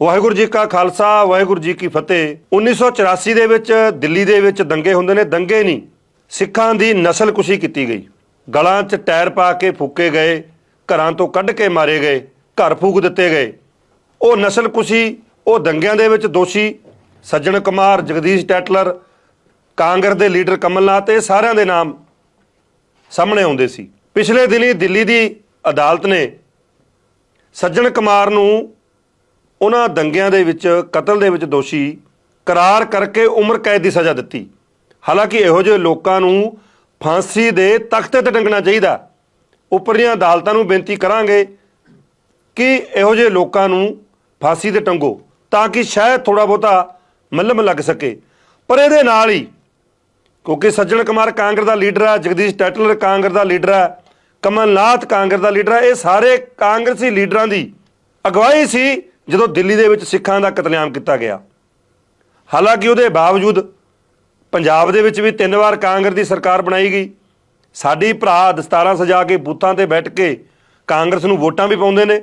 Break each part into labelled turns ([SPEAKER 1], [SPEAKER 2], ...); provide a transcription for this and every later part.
[SPEAKER 1] ਵਾਹਿਗੁਰੂ ਜੀ ਕਾ ਖਾਲਸਾ, ਵਾਹਿਗੁਰੂ ਜੀ ਕੀ ਫਤਿਹ। 1984 ਦੇ ਵਿੱਚ ਦਿੱਲੀ ਦੇ ਵਿੱਚ ਦੰਗੇ ਹੁੰਦੇ ਨੇ, ਦੰਗੇ ਨਹੀਂ, ਸਿੱਖਾਂ ਦੀ ਨਸਲਕੁਸ਼ੀ ਕੀਤੀ ਗਈ। ਗਲਾਂ 'ਚ ਟਾਇਰ ਪਾ ਕੇ ਫੂਕੇ ਗਏ, ਘਰਾਂ ਤੋਂ ਕੱਢ ਕੇ ਮਾਰੇ ਗਏ, ਘਰ ਫੂਕ ਦਿੱਤੇ ਗਏ। ਉਹ ਨਸਲਕੁਸ਼ੀ ਉਹ ਦੰਗਿਆਂ ਦੇ ਵਿੱਚ ਦੋਸ਼ੀ, ਸੱਜਣ ਕੁਮਾਰ, ਜਗਦੀਸ਼ ਟੈਟਲਰ, ਕਾਂਗਰਸ ਦੇ ਲੀਡਰ ਕਮਲਨਾਥ, ਇਹ ਸਾਰਿਆਂ ਦੇ ਨਾਮ ਸਾਹਮਣੇ ਆਉਂਦੇ ਸੀ। ਪਿਛਲੇ ਦਿਨੀ ਦਿੱਲੀ ਦੀ ਅਦਾਲਤ ਨੇ ਸੱਜਣ ਕੁਮਾਰ ਨੂੰ ਉਹਨਾਂ ਦੰਗਿਆਂ ਦੇ ਵਿੱਚ, ਕਤਲ ਦੇ ਵਿੱਚ ਦੋਸ਼ੀ ਕਰਾਰ ਕਰਕੇ ਉਮਰ ਕੈਦ ਦੀ ਸਜ਼ਾ ਦਿੱਤੀ। ਹਾਲਾਂਕਿ ਇਹੋ ਜਿਹੇ ਲੋਕਾਂ ਨੂੰ ਫਾਂਸੀ ਦੇ ਤਖਤੇ ਤੇ ਟੰਗਣਾ ਚਾਹੀਦਾ। ਉੱਪਰੀਆਂ ਅਦਾਲਤਾਂ ਨੂੰ ਬੇਨਤੀ ਕਰਾਂਗੇ ਕਿ ਇਹੋ ਜਿਹੇ ਲੋਕਾਂ ਨੂੰ ਫਾਂਸੀ ਤੇ ਟੰਗੋ ਤਾਂ ਕਿ ਸ਼ਾਇਦ ਥੋੜਾ ਬਹੁਤਾ ਮੱਲਮ ਲੱਗ ਸਕੇ। ਪਰ ਇਹਦੇ ਨਾਲ ਹੀ, ਕਿਉਂਕਿ ਸੱਜਣ ਕੁਮਾਰ ਕਾਂਗਰਸ ਦਾ ਲੀਡਰ ਹੈ, ਜਗਦੀਸ਼ ਟੈਟਲਰ ਕਾਂਗਰਸ ਦਾ ਲੀਡਰ ਹੈ, ਕਮਲਨਾਥ ਕਾਂਗਰਸ ਦਾ ਲੀਡਰ ਹੈ, ਇਹ ਸਾਰੇ ਕਾਂਗਰਸੀ ਲੀਡਰਾਂ ਦੀ ਅਗਵਾਈ ਸੀ ਜਦੋਂ ਦਿੱਲੀ ਦੇ ਵਿੱਚ ਸਿੱਖਾਂ ਦਾ ਕਤਲੇਆਮ ਕੀਤਾ ਗਿਆ। ਹਾਲਾਂਕਿ ਉਹਦੇ ਬਾਵਜੂਦ ਪੰਜਾਬ ਦੇ ਵਿੱਚ ਵੀ ਤਿੰਨ ਵਾਰ ਕਾਂਗਰਸ ਦੀ ਸਰਕਾਰ ਬਣਾਈ ਗਈ। ਸਾਡੀ ਭਰਾ ਦਸਤਾਰਾਂ ਸਜਾ ਕੇ ਬੂਥਾਂ ਤੇ ਬੈਠ ਕੇ ਕਾਂਗਰਸ ਨੂੰ ਵੋਟਾਂ ਵੀ ਪਾਉਂਦੇ ਨੇ।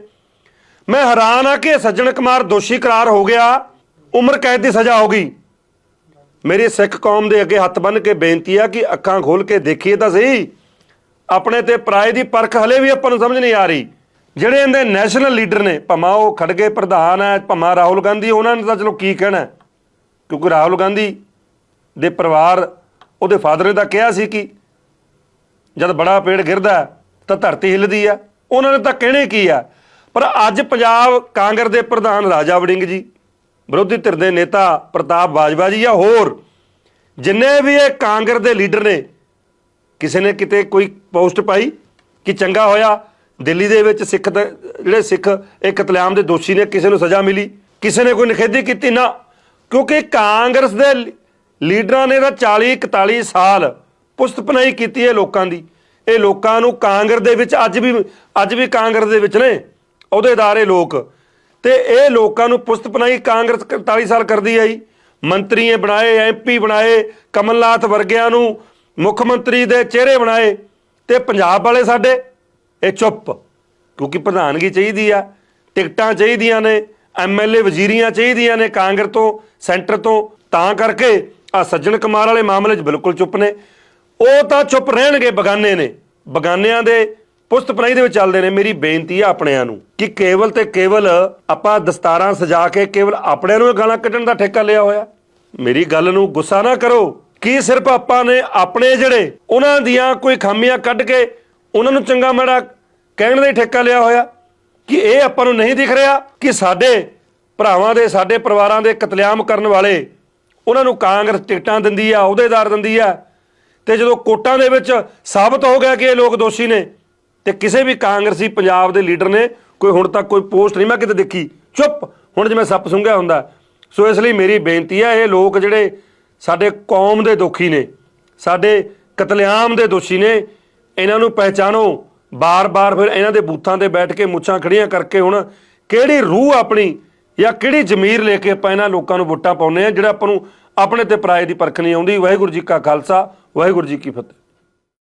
[SPEAKER 1] ਮੈਂ ਹੈਰਾਨ ਆ ਕਿ ਸੱਜਣ ਕੁਮਾਰ ਦੋਸ਼ੀ ਕਰਾਰ ਹੋ ਗਿਆ, ਉਮਰ ਕੈਦ ਦੀ ਸਜ਼ਾ ਹੋ ਗਈ। ਮੇਰੀ ਸਿੱਖ ਕੌਮ ਦੇ ਅੱਗੇ ਹੱਥ ਬੰਨ੍ਹ ਕੇ ਬੇਨਤੀ ਆ ਕਿ ਅੱਖਾਂ ਖੋਲ ਕੇ ਦੇਖੀਏ ਤਾਂ ਸਹੀ। ਆਪਣੇ ਤੇ ਪਰਾਏ ਦੀ ਪਰਖ ਹਲੇ ਵੀ ਆਪਾਂ ਨੂੰ ਸਮਝ ਨਹੀਂ ਆ ਰਹੀ। ਜਿਹੜੇ ਇਹਦੇ ਨੈਸ਼ਨਲ ਲੀਡਰ ਨੇ, ਭਾਵੇਂ ਉਹ ਖੜਗੇ ਪ੍ਰਧਾਨ ਹੈ, ਭਾਵੇਂ ਰਾਹੁਲ ਗਾਂਧੀ, ਉਹਨਾਂ ਨੇ ਤਾਂ ਚਲੋ ਕੀ ਕਹਿਣਾ ਕਿਉਂਕਿ ਰਾਹੁਲ ਗਾਂਧੀ ਦੇ ਪਰਿਵਾਰ ਉਹਦੇ ਫਾਦਰ ਨੇ ਤਾਂ ਕਿਹਾ ਸੀ ਕਿ ਜਦ ਬੜਾ ਪੇੜ ਗਿਰਦਾ ਤਾਂ ਧਰਤੀ ਹਿੱਲਦੀ ਆ ਉਹਨਾਂ ਨੇ ਤਾਂ ਕਹਿਣੇ ਕੀ ਆ? ਪਰ ਅੱਜ ਪੰਜਾਬ ਕਾਂਗਰਸ ਦੇ ਪ੍ਰਧਾਨ ਰਾਜਾ ਵੜਿੰਗ ਜੀ, ਵਿਰੋਧੀ ਧਿਰ ਦੇ ਨੇਤਾ ਪ੍ਰਤਾਪ ਬਾਜਵਾ ਜੀ ਜਾਂ ਹੋਰ, ਜਿੰਨੇ ਵੀ ਇਹ ਕਾਂਗਰਸ ਦੇ ਲੀਡਰ ਨੇ, ਕਿਸੇ ਨੇ ਕਿਤੇ ਕੋਈ ਪੋਸਟ ਪਾਈ ਕਿ ਚੰਗਾ ਹੋਇਆ ਦਿੱਲੀ ਦੇ ਵਿੱਚ ਸਿੱਖ ਦੇ- ਜਿਹੜੇ ਸਿੱਖ ਇਹ ਕਤਲੇਆਮ ਦੇ ਦੋਸ਼ੀ ਨੇ ਕਿਸੇ ਨੂੰ ਸਜ਼ਾ ਮਿਲੀ, ਕਿਸੇ ਨੇ ਕੋਈ ਨਿਖੇਧੀ ਕੀਤੀ ਨਾ। ਕਿਉਂਕਿ ਕਾਂਗਰਸ ਦੇ ਲੀ- ਲੀਡਰਾਂ ਨੇ ਤਾਂ 40 41 ਸਾਲ ਪੁਸਤ ਕੀਤੀ ਹੈ ਲੋਕਾਂ ਦੀ। ਇਹ ਲੋਕਾਂ ਨੂੰ ਕਾਂਗਰਸ ਦੇ ਵਿੱਚ ਅੱਜ ਵੀ ਅੱਜ ਵੀ ਕਾਂਗਰਸ ਦੇ ਵਿੱਚ ਨੇ ਅਹੁਦੇਦਾਰ ਲੋਕ। ਤੇ ਇਹ ਲੋਕਾਂ ਨੂੰ ਪੁਸਤ ਕਾਂਗਰਸ 41 ਸਾਲ ਕਰਦੀ ਆਈ। ਮੰਤਰੀਏ ਬਣਾਏ ਐਮਪੀ ਬਣਾਏ, ਕਮਲਨਾਥ ਵਰਗਿਆਂ ਨੂੰ ਮੁੱਖ ਮੰਤਰੀ ਦੇ ਚਿਹਰੇ ਬਣਾਏ। ਤੇ ਪੰਜਾਬ ਵਾਲੇ ਸਾਡੇ ਇਹ ਚੁੱਪ, ਕਿਉਂਕਿ ਪ੍ਰਧਾਨਗੀ ਚਾਹੀਦੀ ਆ, ਟਿਕਟਾਂ ਚਾਹੀਦੀਆਂ ਨੇ ਐਮਐਲਏ ਵਜ਼ੀਰੀਆਂ ਚਾਹੀਦੀਆਂ ਨੇ ਕਾਂਗਰਸ ਤੋਂ, ਸੈਂਟਰ ਤੋਂ, ਤਾਂ ਕਰਕੇ ਆ ਸੱਜਣ ਕੁਮਾਰ ਵਾਲੇ ਮਾਮਲੇ 'ਚ ਬਿਲਕੁਲ ਚੁੱਪ ਨੇ। ਉਹ ਤਾਂ ਚੁੱਪ ਰਹਿਣਗੇ, ਬਗਾਨੇ ਨੇ। ਬਗਾਨਿਆਂ ਦੇ ਪੁਸਤ ਪਨਾਈ ਦੇ ਵਿੱਚ ਚੱਲਦੇ ਨੇ। ਮੇਰੀ ਬੇਨਤੀ ਆ ਆਪਣਿਆਂ ਨੂੰ ਕਿ ਕੇਵਲ ਤੇ ਕੇਵਲ ਆਪਾਂ ਦਸਤਾਰਾਂ ਸਜਾ ਕੇ ਕੇਵਲ ਆਪਣਿਆਂ ਨੂੰ ਇਹ ਗਾਲਾਂ ਕੱਢਣ ਦਾ ਠੇਕਾ ਲਿਆ ਹੋਇਆ। ਮੇਰੀ ਗੱਲ ਨੂੰ ਗੁੱਸਾ ਨਾ ਕਰੋ। ਕੀ ਸਿਰਫ ਆਪਾਂ ਨੇ ਆਪਣੇ ਜਿਹੜੇ ਉਹਨਾਂ ਦੀਆਂ ਕੋਈ ਖਾਮੀਆਂ ਕੱਢ ਕੇ ਉਹਨਾਂ ਨੂੰ ਚੰਗਾ ਮਾੜਾ ਕਹਿਣ ਦਾ ਹੀ ਠੇਕਾ ਲਿਆ ਹੋਇਆ ਕਿ ਇਹ ਆਪਾਂ ਨੂੰ ਨਹੀਂ ਦਿਖ ਰਿਹਾ ਕਿ ਸਾਡੇ ਭਰਾਵਾਂ ਦੇ, ਸਾਡੇ ਪਰਿਵਾਰਾਂ ਦੇ ਕਤਲੇਆਮ ਕਰਨ ਵਾਲੇ ਉਹਨਾਂ ਨੂੰ ਕਾਂਗਰਸ ਟਿਕਟਾਂ ਦਿੰਦੀ ਆ, ਅਹੁਦੇਦਾਰ ਦਿੰਦੀ ਆ। ਤੇ ਜਦੋਂ ਕੋਟਾਂ ਦੇ ਵਿੱਚ ਸਾਬਤ ਹੋ ਗਿਆ ਕਿ ਇਹ ਲੋਕ ਦੋਸ਼ੀ ਨੇ, ਤੇ ਕਿਸੇ ਵੀ ਕਾਂਗਰਸੀ ਪੰਜਾਬ ਦੇ ਲੀਡਰ ਨੇ ਕੋਈ ਹੁਣ ਤੱਕ ਕੋਈ ਪੋਸਟ ਨਹੀਂ ਮੈਂ ਕਿਤੇ ਦੇਖੀ। ਚੁੱਪ! ਹੁਣ ਜਿਵੇਂ ਸੱਪ ਸੁੰਘਿਆ ਹੁੰਦਾ। ਸੋ ਇਸ ਲਈ ਮੇਰੀ ਬੇਨਤੀ ਹੈ ਇਹ ਲੋਕ ਜਿਹੜੇ ਸਾਡੇ ਕੌਮ ਦੇ ਦੋਖੀ ਨੇ, ਸਾਡੇ ਕਤਲੇਆਮ ਦੇ ਦੋਸ਼ੀ ਨੇ ਇਹਨਾਂ ਨੂੰ ਪਹਿਚਾਣੋ। ਬਾਰ-ਬਾਰ ਫਿਰ ਇਹਨਾਂ ਦੇ ਬੂਥਾਂ ਤੇ ਬੈਠ ਕੇ ਮੁੱਛਾਂ ਖੜੀਆਂ ਕਰਕੇ ਹੁਣ ਕਿਹੜੀ ਰੂਹ ਆਪਣੀ ਜਾਂ ਕਿਹੜੀ ਜ਼ਮੀਰ ਲੈ ਕੇ ਆਪਾਂ ਇਹਨਾਂ ਲੋਕਾਂ ਨੂੰ ਵੋਟਾਂ ਪਾਉਂਦੇ ਆ ਜਿਹੜਾ ਆਪਾਂ ਨੂੰ ਆਪਣੇ ਤੇ ਪਰਾਏ ਦੀ ਪਰਖ ਨਹੀਂ ਆਉਂਦੀ। ਵਾਹਿਗੁਰੂ ਜੀ ਕਾ ਖਾਲਸਾ, ਵਾਹਿਗੁਰੂ ਜੀ ਕੀ ਫਤਿਹ।